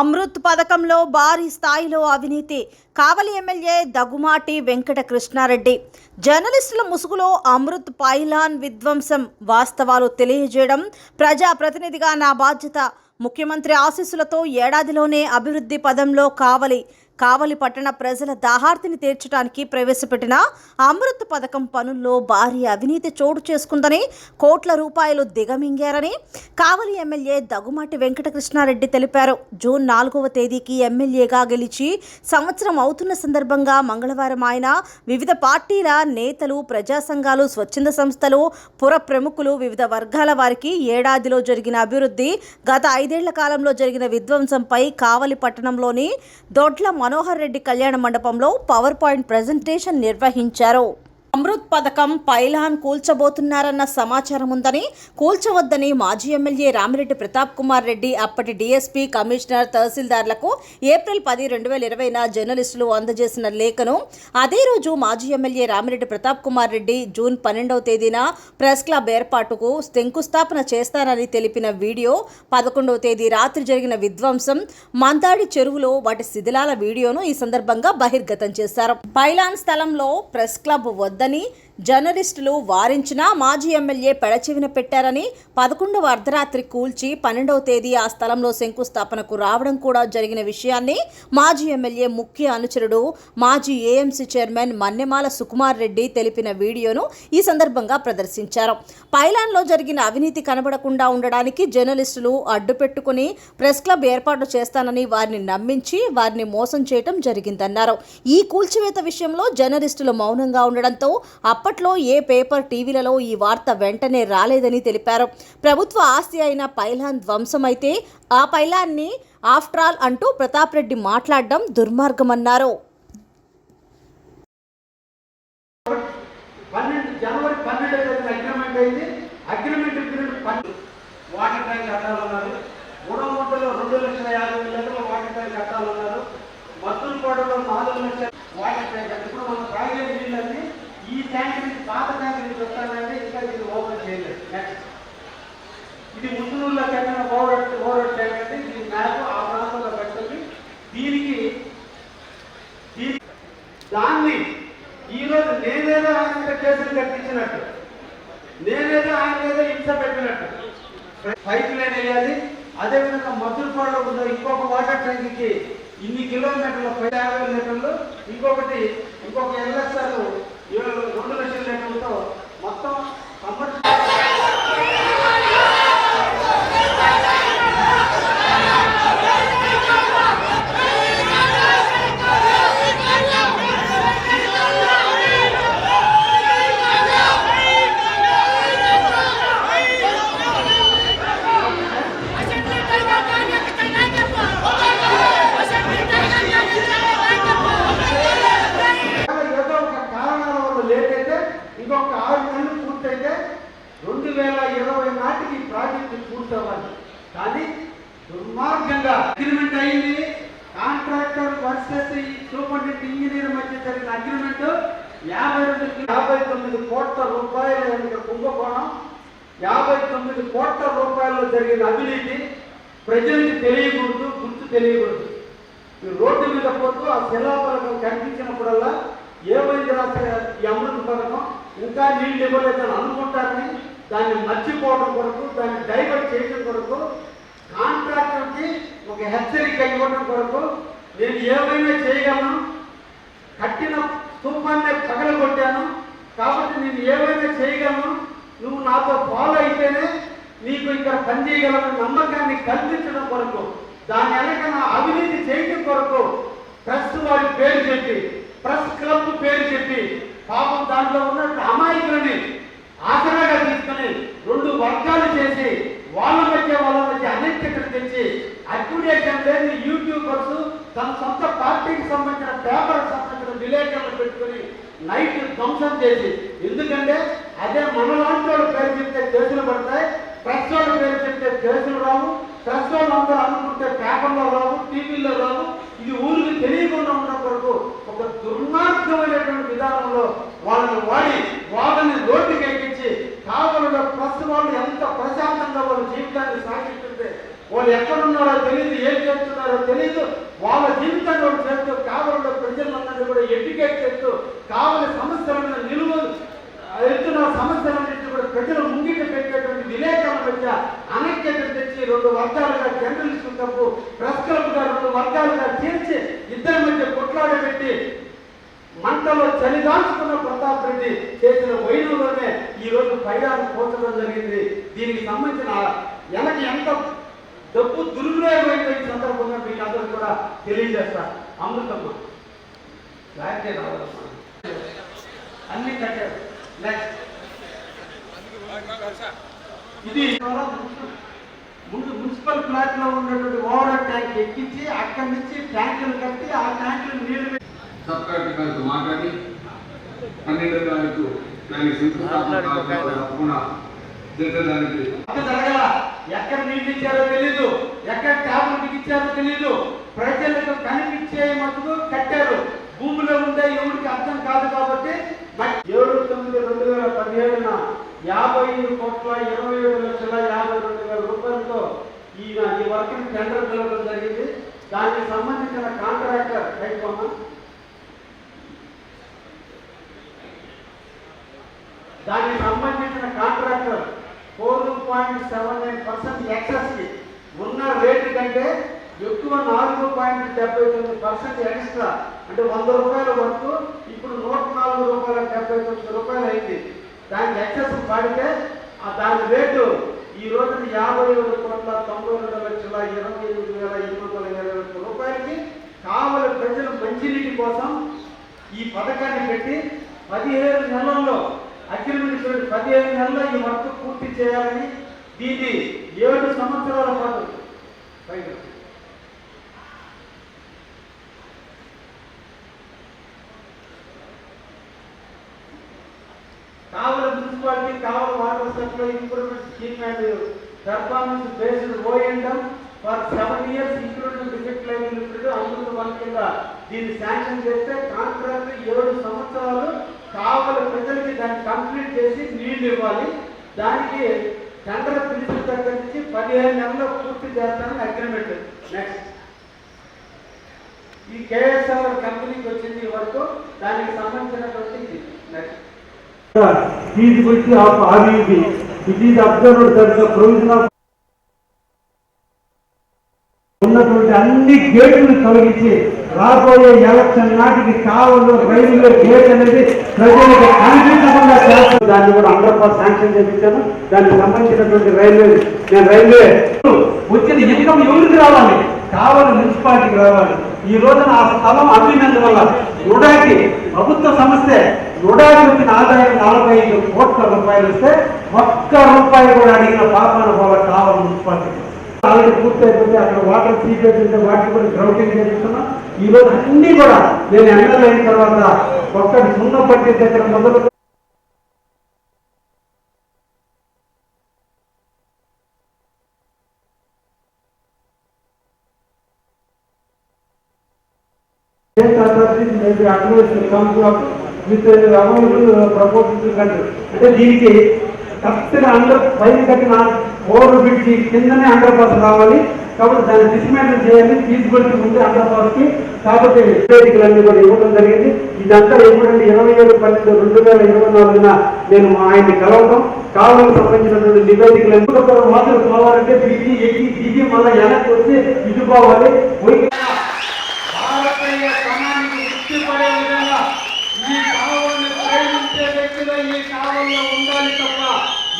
అమృత్ పథకంలో భారీ స్థాయిలో అవినీతి. కావలి ఎమ్మెల్యే దగుమాటి వెంకట కృష్ణారెడ్డి జర్నలిస్టుల ముసుగులో అమృత్ పైలాన్ విధ్వంసం వాస్తవాలు తెలియజేయడం ప్రజాప్రతినిధిగా నా బాధ్యత. ముఖ్యమంత్రి ఆశీస్సులతో ఏడాదిలోనే అభివృద్ధి పదంలో కావలి కావలి పట్టణ ప్రజల దాహార్తిని తీర్చడానికి ప్రవేశపెట్టిన అమృత్ పథకం పనుల్లో భారీ అవినీతి చోటు చేసుకుందని కోట్ల రూపాయలు దిగమింగారని కావలి ఎమ్మెల్యే దగ్గుమాటి వెంకటకృష్ణారెడ్డి తెలిపారు. జూన్ నాలుగవ తేదీకి ఎమ్మెల్యేగా గెలిచి సంవత్సరం అవుతున్న సందర్భంగా మంగళవారం ఆయన వివిధ పార్టీల నేతలు ప్రజా సంఘాలు స్వచ్ఛంద సంస్థలు పుర ప్రముఖులు వివిధ వర్గాల వారికి ఏడాదిలో జరిగిన అభివృద్ధి గత ఐదేళ్ళ కాలంలో జరిగిన విధ్వంసంపై కావలి పట్టణంలోని దొడ్ల మనోహర్ రెడ్డి కళ్యాణ మండపంలో పవర్ పాయింట్ ప్రజెంటేషన్ నిర్వహించారు. అమృత్ పథకం పైలాన్ కూల్చబోతున్నారన్న సమాచారం ఉందని కూల్చవద్దని మాజీ ఎమ్మెల్యే రామిరెడ్డి ప్రతాప్ కుమార్ రెడ్డి అప్పటి డీఎస్పీ కమిషనర్ తహసీల్దార్లకు ఏప్రిల్ పది రెండు వేల ఇరవైన జర్నలిస్టులు అందజేసిన లేఖను అదే రోజు మాజీ ఎమ్మెల్యే రామిరెడ్డి ప్రతాప్ కుమార్ రెడ్డి జూన్ పన్నెండవ తేదీన ప్రెస్ క్లబ్ ఏర్పాటుకు శంకుస్థాపన చేస్తారని తెలిపిన వీడియో పదకొండవ తేదీ రాత్రి జరిగిన విధ్వంసం మందాడి చెరువులో వాటి శిథిలాల వీడియోను ఈ సందర్భంగా బహిర్గతం చేశారు. పైలాన్ స్థలంలో ప్రెస్ క్లబ్ వద్దని జర్నలిస్టులు వారించినా మాజీ ఎమ్మెల్యే పెడచెవిన పెట్టారని పదకొండవ అర్ధరాత్రి కూల్చి పన్నెండవ తేదీ ఆ స్థలంలో శంకుస్థాపనకు రావడం కూడా జరిగిన విషయాన్ని మాజీ ఎమ్మెల్యే ముఖ్య అనుచరుడు మాజీ ఏఎంసీ చైర్మన్ మన్నెమాల సుకుమార్ రెడ్డి తెలిపిన వీడియోను ఈ సందర్భంగా ప్రదర్శించారు. పైలాన్లో జరిగిన అవినీతి కనబడకుండా ఉండడానికి జర్నలిస్టులు అడ్డుపెట్టుకుని ప్రెస్ క్లబ్ ఏర్పాటు చేస్తానని వారిని నమ్మించి వారిని మోసం చేయటం జరిగిందన్నారు. ఈ కూల్చివేత విషయంలో జర్నలిస్టులు మౌనంగా ఉండడంతో అప్పట్లో ఏ పేపర్ టీవీలలో ఈ వార్త వెంటనే రాలేదని తెలిపారు. ప్రభుత్వ ఆస్తి అయిన పైలాన్ ధ్వంసమైతే ఆ పైలాన్ని ఆఫ్టర్ ఆల్ అంటూ ప్రతాప్ రెడ్డి మాట్లాడడం దుర్మార్గమన్నారు. పన్నెండు జనవరి తేదీన అగ్రిమెంట్ అయింది. అగ్రిమెంట్ వాటర్ ట్యాంక్ కట్టాలన్నారు రెండు లక్షల యాభై వేల లీటర్ల వాటర్ ట్యాంక్ కట్టాలన్నారు నాలుగు లక్షల వాటర్ ట్యాంక్ ఇప్పుడు మన తాగే నీళ్ళన్నీ ఈ ట్యాంక్ నుంచి వస్తానంటే ఇంకా ఇది ఓపెన్ చేయలేదు నెక్స్ట్ ఇది ముసునూరులో కట్టిన ఓవర్ ఓవర్ ట్యాంక్ అంటే ఇది మ్యాప్ ఆ ప్రాంతంలో కట్టింది దీనికి దీని- దాన్ని ఈ రోజు నేనేదో ఆయన మీద కేసులు కట్టించినట్టు నేనేదో ఆయన మీద హింస పెట్టినట్టు పైప్ లైన్ వేయాలి. అదేవిధంగా మధురపాడులో ఉన్న ఇంకొక వాటర్ ట్యాంక్కి ఇన్ని కిలోమీటర్ల పై యాభై లీటర్లు ఇంకొకటి ఇంకొక ఎల్ఎస్ఆర్ రెండు లక్షల లీటర్లతో మొత్తం కమర్షియల్ ఏదో ఒక కారణాల వల్ల లేట్ అయితే ఇంకొక ఆరు నెలలు పూర్తయితే రెండు వేల ఇరవై నాటికి ఈ ప్రాజెక్టు పూర్తవ్వాలి కానీ దుర్మార్గంగా అగ్రిమెంట్ అయింది కాంట్రాక్టర్ వర్సెస్ ఈ సూపరింటెండెంట్ ఇంజనీర్ మధ్య జరిగిన అగ్రిమెంట్ యాభై రెండు యాభై తొమ్మిది కోట్ల రూపాయల యొక్క కుంభకోణం? యాభై తొమ్మిది కోట్ల రూపాయల్లో జరిగిన అవినీతి ప్రజలకు తెలియకూడదు గుర్తు తెలియకూడదు. ఈ రోడ్డు మీద పోతూ ఆ శిలాపలకం కనిపించినప్పుడల్లా ఏమైంది రాసే ఈ అమృత పథకం ఇంకా నీళ్ళు ఇవ్వలేదని అనుకుంటారని దాన్ని మర్చిపోవడం కొరకు దాన్ని డైవర్ట్ చేయడం కొరకు కాంట్రాక్టర్కి ఒక హెచ్చరిక ఇవ్వడం కొరకు నేను ఏమైనా చేయగలను? కట్టిన స్థూపాన్ని పగలగొట్టాను. కాబట్టి నేను ఏమైనా చేయగలను? నువ్వు నాతో ఫాలో అయితేనే నీకు ఇక్కడ పనిచేయగలను నమ్మకాన్ని కల్పించడం కొరకు దాని వెనక నా అవినీతి చేయడం కొరకు ప్రెస్ వారి పేరు చెప్పి ప్రెస్ క్లబ్ పేరు చెప్పి పాపం దాంట్లో ఉన్న అమాయకులని ఆసరాగా తీసుకుని రెండు వర్గాలు చేసి వాళ్ళ మధ్య వాళ్ళ మధ్య అనైక్యతను తెచ్చి అక్యుడేషన్ లేని యూట్యూబర్స్ తన సొంత పార్టీకి సంబంధించిన పేపర్కి సంబంధించిన విలేకరులు పెట్టుకుని నైట్ ధ్వంసం చేసి. ఎందుకంటే అదే మన లాంటి పేరు చెప్తే కేసులు పడతాయి ప్రెస్ వాళ్ళ పేరు చెప్తే కేసులు రావు ప్రెస్ వాళ్ళు అందరూ అనుకుంటే పేపర్లో రావు టీవీల్లో రావు. ఇది ఊరికి తెలియకుండా ఉన్న కొరకు ఒక దుర్మార్గమైనటువంటి విధానంలో వాళ్ళని వాడి వాళ్ళని రోడ్డుకి ఎక్కించి కావాలంటే ప్రెస్ వాళ్ళు ఎంత ప్రశాంతంగా వాళ్ళ జీవితాన్ని సాగిస్తుంటే వాళ్ళు ఎక్కడున్నారో తెలియదు ఏం చేస్తున్నారో తెలియదు వాళ్ళ జీవితాన్ని వాళ్ళు చేస్తూ కావాలంటే ప్రజలందరినీ కూడా ఎడ్యుకేట్ చేస్తూ కావలి సమస్యలను నిలువ ఎత్తున సమస్యలన్నింటినీ కూడా ప్రజలు ముంగిట పెట్టేటువంటి విలేకరణ మధ్య అనైక్యత తెచ్చి రెండు వర్గాలుగా జర్నలిస్టు తప్పు ప్రెస్ క్లబ్గా రెండు వర్గాలుగా చేర్చి ఇద్దరి మధ్య కొట్లాడబెట్టి మంటలో చలిదాల్చుకున్న ప్రతాప్ రెడ్డి చేసిన వైరులోనే ఈ రోజు పైడాను జరిగింది. దీనికి సంబంధించిన వెనక ఎంత డబ్బు దుర్వినియోగమైందో ఈ సందర్భంగా మీకు అందరూ కూడా తెలియజేస్తారు. అమృతమ్మ క్లారిటీ రావాలమ్మా అన్ని కట్టారు. నెక్స్ట్ ఇది ముందు మున్సిపల్ ప్లాట్లో ఉన్నటువంటి ఓవర్ ట్యాంక్ ఎక్కించి అక్కడి నుంచి ట్యాంకులు కట్టి ఆ ట్యాంకులు నీళ్ళు సబ్ కలెక్టర్ మాట్లాడి పన్నెండో తారీఖు దానికి శంకుస్థాపన కార్యక్రమాలు తప్పకుండా జరగడానికి అంత జరగల. ఎక్కడ నీళ్ళు ఇచ్చారో తెలీదు. ఎక్కడ ట్యాబులు ఇచ్చారో తెలీదు. ప్రజలకు కనిపించే మటుకు కట్టారు. భూమిలో ఉండే ఎవరికి అర్థం కాదు కాబట్టి ఏడు తొమ్మిది రెండు వేల పదిహేడున యాభై ఐదు కోట్ల ఇరవై ఏడు లక్షల యాభై రెండు వేల రూపాయలతో ఈ ఈ వర్క్ టెండర్ పిలవడం జరిగింది. దానికి సంబంధించిన కాంట్రాక్టర్ అయిపోమా దానికి సంబంధించిన contractor four point seven nine percent ఎక్సెస్కి ఉన్న రేటు కంటే ఎక్కువ నాలుగు పాయింట్ డెబ్బై తొమ్మిది పర్సెంట్ ఎక్స్ట్రా అంటే వంద రూపాయల వరకు ఇప్పుడు నూట నాలుగు రూపాయల డెబ్బై తొమ్మిది రూపాయలు అయింది. దానికి ఎక్సెస్ పడితే దాని రేటు ఈ రోజున యాభై ఏడు కోట్ల తొంభై రెండు లక్షల ఇరవై ఎనిమిది వేల ఎనిమిది వందల ఇరవై ఒక్క రూపాయలకి కావలి ప్రజలు మంచినీటి కోసం ఈ పథకాన్ని పెట్టి పదిహేను నెలల్లో అగ్రిమెంట్ పదిహేను నెలల్లో ఈ వర్క్ పూర్తి చేయాలని దీన్ని ఏడు సంవత్సరాల పాటు. పైగా కావలి మున్సిపాలిటీ కావాలి water supply improvement scheme and performance based ఓఎండం for seven years including defect line లిమిటెడ్ అమృత వన్ కింద దీన్ని శాంక్షన్ చేస్తే కాంట్రాక్ట్ ఏడు సంవత్సరాలు కావాలి ప్రజలకి దాన్ని కంప్లీట్ చేసి నీళ్ళు ఇవ్వాలి. దానికి టెండర్ పిలిచిన దగ్గర నుంచి పదిహేను నెలల్లో పూర్తి చేస్తానని అగ్రిమెంట్. నెక్స్ట్ ఈ కేఎస్ఆర్ కంపెనీకి వచ్చింది వరకు దానికి సంబంధించినటువంటి నెక్స్ట్ తీసుకొచ్చి of RUB. It is observed that the provision of ఉన్నటువంటి అన్ని గేట్లు తొలగించి రాబోయే ఎలక్షన్ నాటికి కావలు రైల్వే గేట్ అనేది ప్రజలకు కనిపించకుండా చేస్తాను దాన్ని కూడా అందరూ పాస్ శాంక్షన్ చేయించాను. దానికి సంబంధించినటువంటి రైల్వే నేను రైల్వే. వచ్చిన ఇన్కమ్ ఎవరికి రావాలి? కావాలి మున్సిపాలిటీకి రావాలి. ఈ రోజున ఆ స్థలం అమ్మినందువల్ల రుడాకి ప్రభుత్వ సంస్థ రుడాకి వచ్చిన ఆదాయం నలభై ఐదు కోట్ల రూపాయలు వస్తే ఒక్క రూపాయి కూడా అడిగిన పాపానుభవ కావాలి మున్సిపాలిటీకి ఆల్రెడీ పూర్తి అయిపోతే అక్కడ వాటర్ సీపేజ్ ఉంటే వాటికి కూడా గ్రౌండింగ్ చేస్తున్నా ఈ రోజు అన్ని కూడా నేను ఎమ్మెల్యే అయిన తర్వాత ఒక్కటి సున్న పట్టి దగ్గర మొదలు state authorities may be advised to come to with available a country అంటే దీనికి కరెక్ట్గా అండర్ పైన కట్టిన ఓవర్ బ్రిడ్జి కిందనే అండర్ పాస్ రావాలి. కాబట్టి దాన్ని డిస్మేంటల్ చేయాలి తీసుకొచ్చి ఉంది అండర్ పాస్ కాబట్టి నివేదికలన్నీ కూడా ఇవ్వడం జరిగింది. ఇదంతా ఎప్పుడంటే ఇరవై ఏడు పన్నెండు రెండు వేల ఇరవై నాలుగున నేను మా ఆయన్ని కలవటం. కావాలని సంబంధించినటువంటి నివేదికలు ఎందుకు మాత్రం కావాలంటే దిగి ఎక్కి దిగి మళ్ళీ వెనక్కి వచ్చి ఇటు పోవాలి పోయి భారతీయ సమాజానికి ఉట్టిపడే విధంగా ఈ కావాలని ప్రేమించే వ్యక్తులు ఈ కావాలలో ఉండాలి తప్ప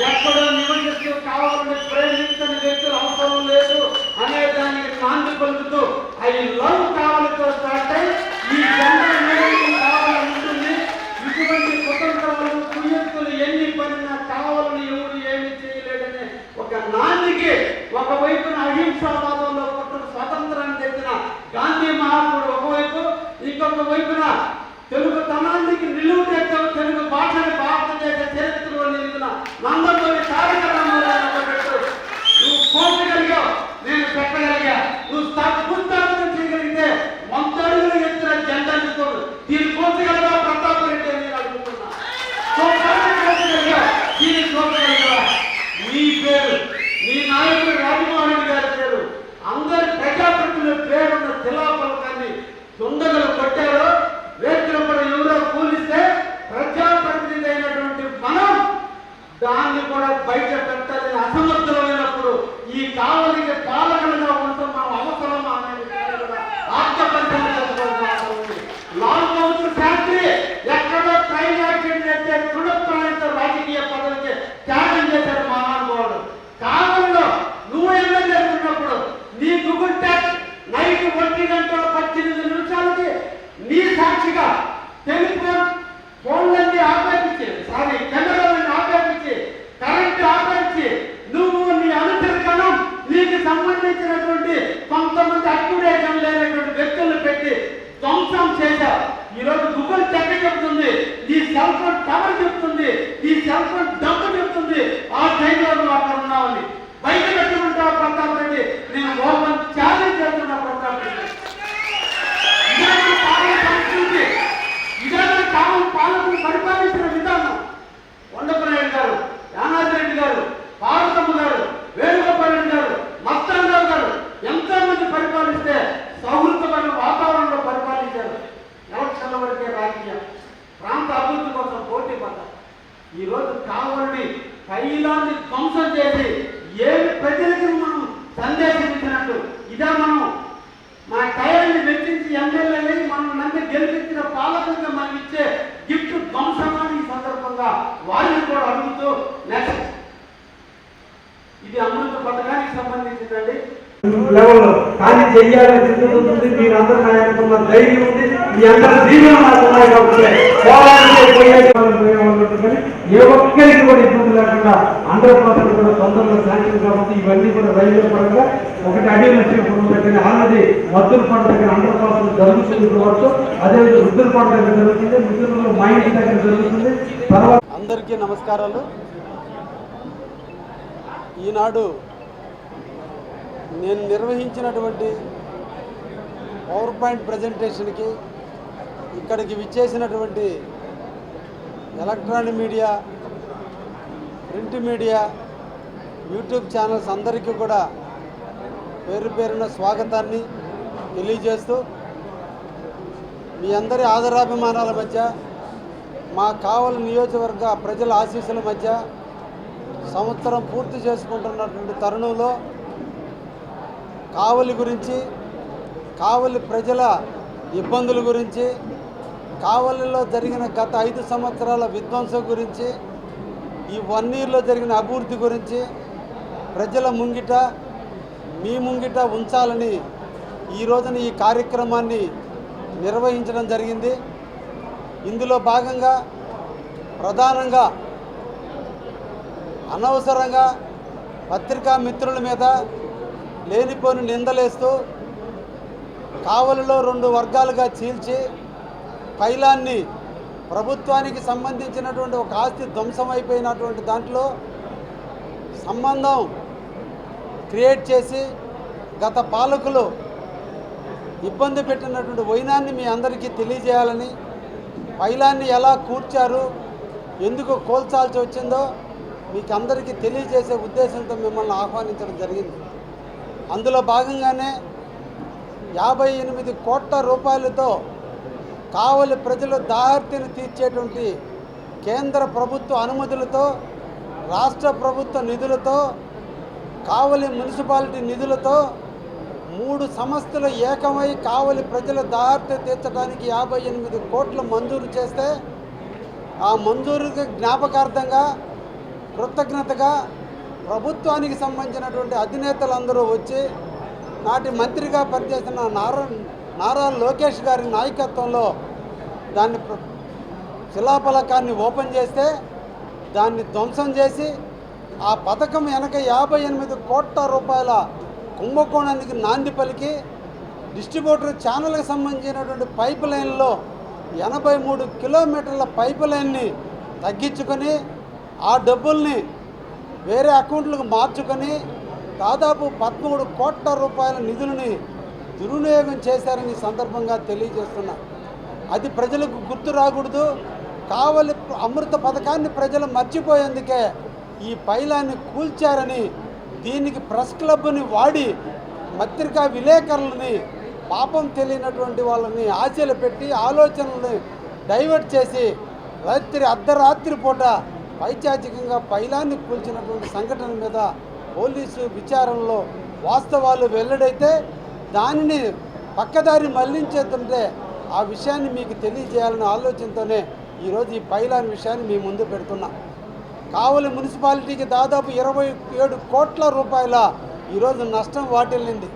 ఎక్కడో నివసిస్తూ కావాలని ప్రేమించని వ్యక్తులు అవసరం లేదు అనే దానికి కాంతి పలుకుతూ ఐ లవ్ కావాలతో స్టార్ట్ అయి ఈ జనరల్ కావాలని ఉంటుంది. ఇటువంటి కుటుంబాలను కుయ్యత్తులు ఎన్ని పడినా కావాలని ఎవరు ఏమి చేయలేదనే ఒక నాందికి ఒకవైపున అహింసావాదంలో పుట్టిన స్వతంత్రాన్ని తెచ్చిన గాంధీ మహాత్ముడు ఒకవైపు ఇంకొక వైపున తెలుగు తనానికి నిలువు తెచ్చావు తెలుగు భాషను నిలిపిన నందమూరి నువ్వు కోసగలిగావు నేను పెట్టగలిగా. నువ్వు స్థాపించాలని చేయగలిగితే వంద ఎత్తున జెండా దీన్ని రాజకీయం అందరి నాకు ఉన్నాయి కాబట్టి పోవాలంటే పోయేది కానీ ఏ ఒక్కరికి కూడా ఇబ్బంది లేకుండా హండ్రెడ్ పర్సెంట్ కూడా తొందరగా శాంక్షన్ కాబట్టి ఇవన్నీ కూడా రైల్వే పరంగా ఒకటి అడిగి లక్ష్మీపురం దగ్గర ఆల్రెడీ మద్దుల పంట దగ్గర హండ్రెడ్ పర్సెంట్ జరుగుతుంది కావచ్చు. అదేవిధంగా రుద్దుల పంట దగ్గర జరుగుతుంది. ముద్దులలో మా ఇంటి దగ్గర జరుగుతుంది. తర్వాత అందరికీ నమస్కారాలు. ఈనాడు నేను నిర్వహించినటువంటి పవర్ పాయింట్ ప్రజెంటేషన్కి ఇక్కడికి విచ్చేసినటువంటి electronic media print media YouTube channels అందరికీ కూడా పేరు పేరున స్వాగతాన్ని తెలియజేస్తూ మీ అందరి ఆదరాభిమానాల మధ్య మా కావలి నియోజకవర్గ ప్రజల ఆశీస్సుల మధ్య సంవత్సరం పూర్తి చేసుకుంటున్నటువంటి తరుణంలో కావలి గురించి కావలి ప్రజల ఇబ్బందుల గురించి కావలిలో జరిగిన గత ఐదు సంవత్సరాల విధ్వంసం గురించి ఈ వన్ ఇయర్లో జరిగిన అభివృద్ధి గురించి ప్రజల ముంగిట మీ ముంగిట ఉంచాలని ఈ రోజున ఈ కార్యక్రమాన్ని నిర్వహించడం జరిగింది. ఇందులో భాగంగా ప్రధానంగా అనవసరంగా పత్రికా మిత్రుల మీద లేనిపోని నిందలేస్తూ కావలిలో రెండు వర్గాలుగా చీల్చి తైలాన్ని ప్రభుత్వానికి సంబంధించినటువంటి ఒక ఆస్తి ధ్వంసమైపోయినటువంటి దాంట్లో సంబంధం క్రియేట్ చేసి గత పాలకులు ఇబ్బంది పెట్టినటువంటి వైనాన్ని మీ అందరికీ తెలియజేయాలని పైలాన్ని ఎలా కూర్చారు ఎందుకు కోల్చాల్సి వచ్చిందో మీకు అందరికీ తెలియజేసే ఉద్దేశంతో మిమ్మల్ని ఆహ్వానించడం జరిగింది. అందులో భాగంగానే యాభై ఎనిమిది కోట్ల రూపాయలతో కావలి ప్రజల దాహర్తిని తీర్చేటువంటి కేంద్ర ప్రభుత్వ అనుమతులతో రాష్ట్ర ప్రభుత్వ నిధులతో కావలి మున్సిపాలిటీ నిధులతో మూడు సంస్థలు ఏకమై కావలి ప్రజల దాహర్తి తీర్చడానికి యాభై ఎనిమిది కోట్లు మంజూరు చేస్తే ఆ మంజూరుకి జ్ఞాపకార్థంగా కృతజ్ఞతగా ప్రభుత్వానికి సంబంధించినటువంటి అధినేతలందరూ వచ్చి నాటి మంత్రిగా పనిచేసిన నారా నారా లోకేష్ గారి నాయకత్వంలో దాన్ని శిలాఫలకాన్ని ఓపెన్ చేస్తే దాన్ని ధ్వంసం చేసి ఆ పథకం వెనక యాభై ఎనిమిది కోట్ల రూపాయల కుంభకోణానికి నాంది పలికి డిస్ట్రిబ్యూటర్ ఛానల్కి సంబంధించినటువంటి పైప్ లైన్లో ఎనభై మూడు కిలోమీటర్ల పైప్ లైన్ని తగ్గించుకొని ఆ డబ్బుల్ని వేరే అకౌంట్లకు మార్చుకొని దాదాపు పదమూడు కోట్ల రూపాయల నిధులని దుర్వినియోగం చేశారని సందర్భంగా తెలియజేస్తున్నా. అది ప్రజలకు గుర్తు రాకూడదు. కావలి అమృత పథకాన్ని ప్రజలు మర్చిపోయేందుకే ఈ పైలాన్ని కూల్చారని దీనికి ప్రెస్ క్లబ్ని వాడి పత్రికా విలేకరులని పాపం తెలియనటువంటి వాళ్ళని ఆశలు పెట్టి ఆలోచనల్ని డైవర్ట్ చేసి రాత్రి అర్ధరాత్రి పూట పైచాచికంగా పైలాన్ని కూల్చినటువంటి సంఘటన మీద పోలీసు విచారణలో వాస్తవాలు వెల్లడైతే దానిని పక్కదారి మళ్ళించేస్తుంటే ఆ విషయాన్ని మీకు తెలియజేయాలనే ఆలోచనతోనే ఈరోజు ఈ పైలాన్ విషయాన్ని మీ ముందు పెడుతున్నా. కావలి మున్సిపాలిటీకి దాదాపు ఇరవై ఏడు కోట్ల రూపాయల ఈరోజు నష్టం వాటిల్లింది.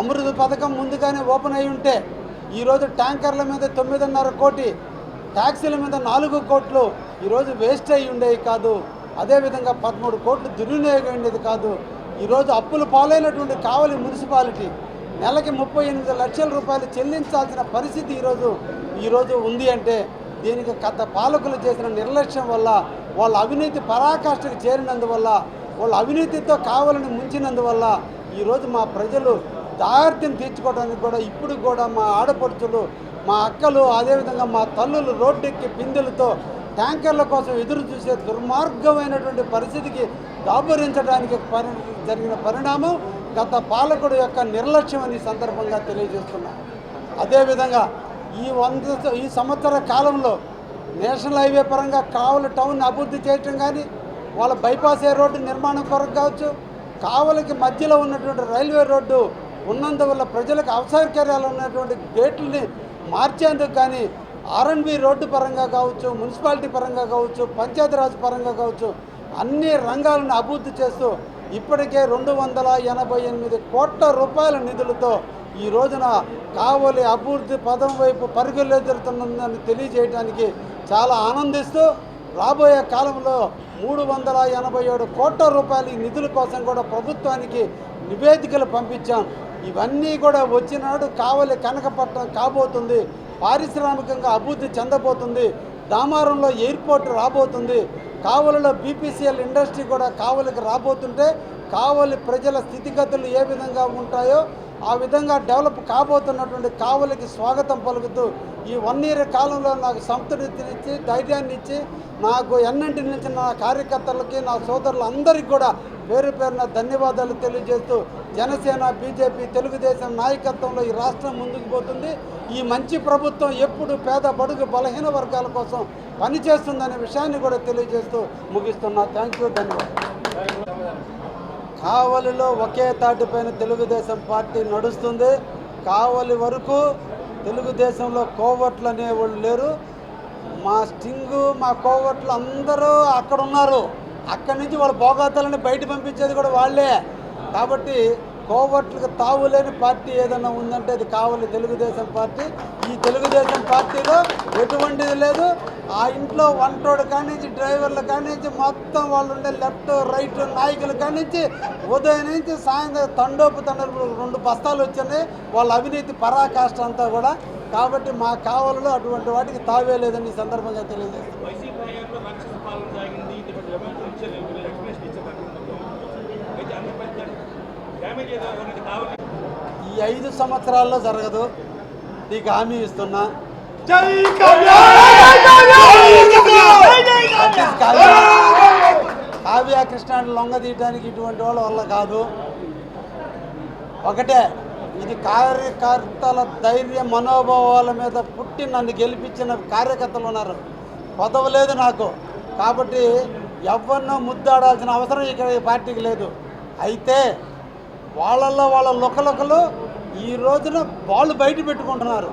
అమృత పథకం ముందుగానే ఓపెన్ అయి ఉంటే ఈరోజు ట్యాంకర్ల మీద తొమ్మిదిన్నర కోటి ట్యాక్సీల మీద నాలుగు కోట్లు ఈరోజు వేస్ట్ అయి ఉండేవి కాదు. అదేవిధంగా పదమూడు కోట్లు దుర్వినియోగం ఉండేది కాదు. ఈరోజు అప్పులు పాలైనటువంటి కావలి మున్సిపాలిటీ నెలకి ముప్పై ఎనిమిది లక్షల రూపాయలు చెల్లించాల్సిన పరిస్థితి ఈరోజు ఈరోజు ఉంది అంటే దీనికి గత పాలకులు చేసిన నిర్లక్ష్యం వల్ల వాళ్ళ అవినీతి పరాకాష్ఠకు చేరినందువల్ల వాళ్ళ అవినీతితో కావాలని ముంచినందువల్ల ఈరోజు మా ప్రజలు దార్థ్యం తీర్చుకోవడానికి కూడా ఇప్పుడు కూడా మా ఆడపడుచులు మా అక్కలు అదేవిధంగా మా తల్లులు రోడ్డెక్కి పిందెలతో ట్యాంకర్ల కోసం ఎదురు చూసే దుర్మార్గమైనటువంటి పరిస్థితికి దాబరించడానికి పరి జరిగిన పరిణామం గత పాలకుడు యొక్క నిర్లక్ష్యం అని సందర్భంగా తెలియజేస్తున్నా. అదేవిధంగా ఈ వంద ఈ సంవత్సర కాలంలో నేషనల్ హైవే పరంగా కావల టౌన్ అభివృద్ధి చేయటం కానీ వాళ్ళ బైపాస్ ఏ రోడ్డు నిర్మాణం కొరకు కావచ్చు కావలకి మధ్యలో ఉన్నటువంటి రైల్వే రోడ్డు ఉన్నందువల్ల ప్రజలకు అవసరకర్యాలు ఉన్నటువంటి గేట్లని మార్చేందుకు కానీ ఆర్ఎన్బి రోడ్డు పరంగా కావచ్చు మున్సిపాలిటీ పరంగా కావచ్చు పంచాయతీరాజ్ పరంగా కావచ్చు అన్ని రంగాలను అభివృద్ధి చేస్తూ ఇప్పటికే రెండు వందల ఎనభై ఎనిమిది కోట్ల రూపాయల నిధులతో ఈ రోజున కావలి అభివృద్ధి పదం వైపు పరుగులెదురుతున్నదని తెలియజేయడానికి చాలా ఆనందిస్తూ రాబోయే కాలంలో మూడు వందల ఎనభై ఏడు కోట్ల రూపాయల నిధుల కోసం కూడా ప్రభుత్వానికి నివేదికలు పంపించాం. ఇవన్నీ కూడా వచ్చినాడు కావలి కనకపట్నం కాబోతుంది పారిశ్రామికంగా అభివృద్ధి చెందబోతుంది దామారంలో ఎయిర్పోర్ట్ రాబోతుంది. కావలిలో బీపీసీఎల్ ఇండస్ట్రీ కూడా కావలికి రాబోతుంటే కావలి ప్రజల స్థితిగతులు ఏ విధంగా ఉంటాయో ఆ విధంగా డెవలప్ కాబోతున్నటువంటి కావలికి స్వాగతం పలుకుతూ ఈ వన్ ఇయర్ కాలంలో నాకు సంతృప్తినిచ్చి ధైర్యాన్ని ఇచ్చి నాకు ఎన్నంటి నుంచి నా కార్యకర్తలకి నా సోదరులందరికీ కూడా పేరు పేరున ధన్యవాదాలు తెలియజేస్తూ జనసేన బీజేపీ తెలుగుదేశం నాయకత్వంలో ఈ రాష్ట్రం ముందుకు పోతుంది. ఈ మంచి ప్రభుత్వం ఎప్పుడు పేద బడుగు బలహీన వర్గాల కోసం పనిచేస్తుందనే విషయాన్ని కూడా తెలియజేస్తూ ముగిస్తున్నా. థ్యాంక్ యూ ధన్యవాదాలు. కావలిలో ఒకే తాటిపైన తెలుగుదేశం పార్టీ నడుస్తుంది. కావలి వరకు తెలుగుదేశంలో కోవట్లు అనేవాళ్ళు లేరు. మా స్టింగు మా కోవట్లు అందరూ అక్కడ ఉన్నారు అక్కడి నుంచి వాళ్ళ భోగాతాలని బయట పంపించేది కూడా వాళ్ళే. కాబట్టి కోవట్లకు తావులేని పార్టీ ఏదైనా ఉందంటే అది కావాలి తెలుగుదేశం పార్టీ. ఈ తెలుగుదేశం పార్టీలో ఎటువంటిది లేదు. ఆ ఇంట్లో వంటోడు కానించి డ్రైవర్లు కానించి మొత్తం వాళ్ళు ఉండే లెఫ్ట్ రైట్ నాయకులు కానించి ఉదయం నుంచి సాయంత్రం తండోపు తండలు రెండు బస్తాలు వచ్చినాయి. వాళ్ళ అవినీతి పరాకాష్ట అంతా కూడా. కాబట్టి మా కావలలో అటువంటి వాటికి తావే లేదని ఈ సందర్భంగా తెలియజేస్తున్నాం వైసీపీ హయాంలో రాక్షస పాలన సాగింది ఇది కొంచెం విమర్శలు ఇచ్చారు మీరు ఎక్స్ప్లెనేషన్ ఇచ్చారు దాని మొత్తం అయితే అంత పెద్ద డ్యామేజ్ ఏదో అనేది కావాలి ఈ ఐదు సంవత్సరాల్లో జరగదు. నీకు హామీ ఇస్తున్నా. కావ్య కృష్ణాన్ని లొంగ తీయడానికి ఇటువంటి వాళ్ళ వల్ల కాదు. ఒకటే ఇది కార్యకర్తల ధైర్య మనోభావాల మీద పుట్టి నన్ను గెలిపించిన కార్యకర్తలు ఉన్నారు. పదవి లేదు నాకు. కాబట్టి ఎవరినో ముద్దాడాల్సిన అవసరం ఇక్కడ ఈ పార్టీకి లేదు. అయితే వాళ్ళల్లో వాళ్ళ లుకలుకలు ఈ రోజున వాళ్ళు బయట పెట్టుకుంటున్నారు.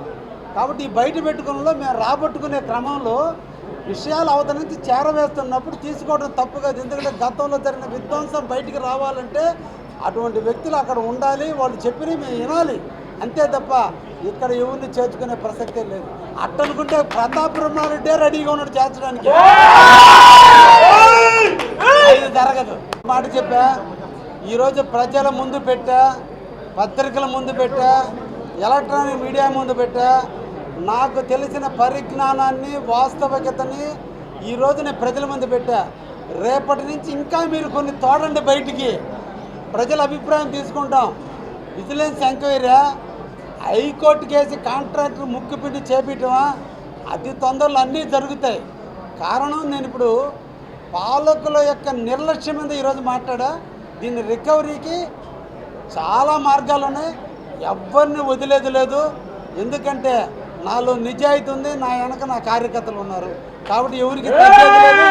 కాబట్టి ఈ బయట పెట్టుకున్నలో మేము రాబట్టుకునే క్రమంలో విషయాలు అవతల నుంచి చేరవేస్తున్నప్పుడు తీసుకోవడం తప్పు కాదు. ఎందుకంటే గతంలో జరిగిన విధ్వంసం బయటికి రావాలంటే అటువంటి వ్యక్తులు అక్కడ ఉండాలి వాళ్ళు చెప్పినవి మేము వినాలి. అంతే తప్ప ఇక్కడ ఎవరిని చేర్చుకునే ప్రసక్తే లేదు. అట్టనుకుంటే ప్రతాప్ బ్రహ్మారెడ్డే రెడీగా ఉన్నాడు చేర్చడానికి. ఇది జరగదు. మాట చెప్పా? ఈరోజు ప్రజల ముందు పెట్టా పత్రికల ముందు పెట్టా ఎలక్ట్రానిక్ మీడియా ముందు పెట్టా. నాకు తెలిసిన పరిజ్ఞానాన్ని వాస్తవికతని ఈరోజు నేను ప్రజల ముందు పెట్టా. రేపటి నుంచి ఇంకా మీరు కొన్ని తోడండి బయటికి. ప్రజల అభిప్రాయం తీసుకుంటాం. Vigilance enquiry high court case contractor ముక్కుపిండి చేపించడమా అతి తొందరలో అన్నీ జరుగుతాయి. కారణం నేను ఇప్పుడు పాలకుల యొక్క నిర్లక్ష్యం మీద ఈరోజు మాట్లాడా? దీని రికవరీకి చాలా మార్గాలు ఉన్నాయి. ఎవరిని వదిలేదు లేదు. ఎందుకంటే నాలో నిజాయితీ ఉంది నా వెనక నా కార్యకర్తలు ఉన్నారు. కాబట్టి ఎవరికి తెలియదు లేదు,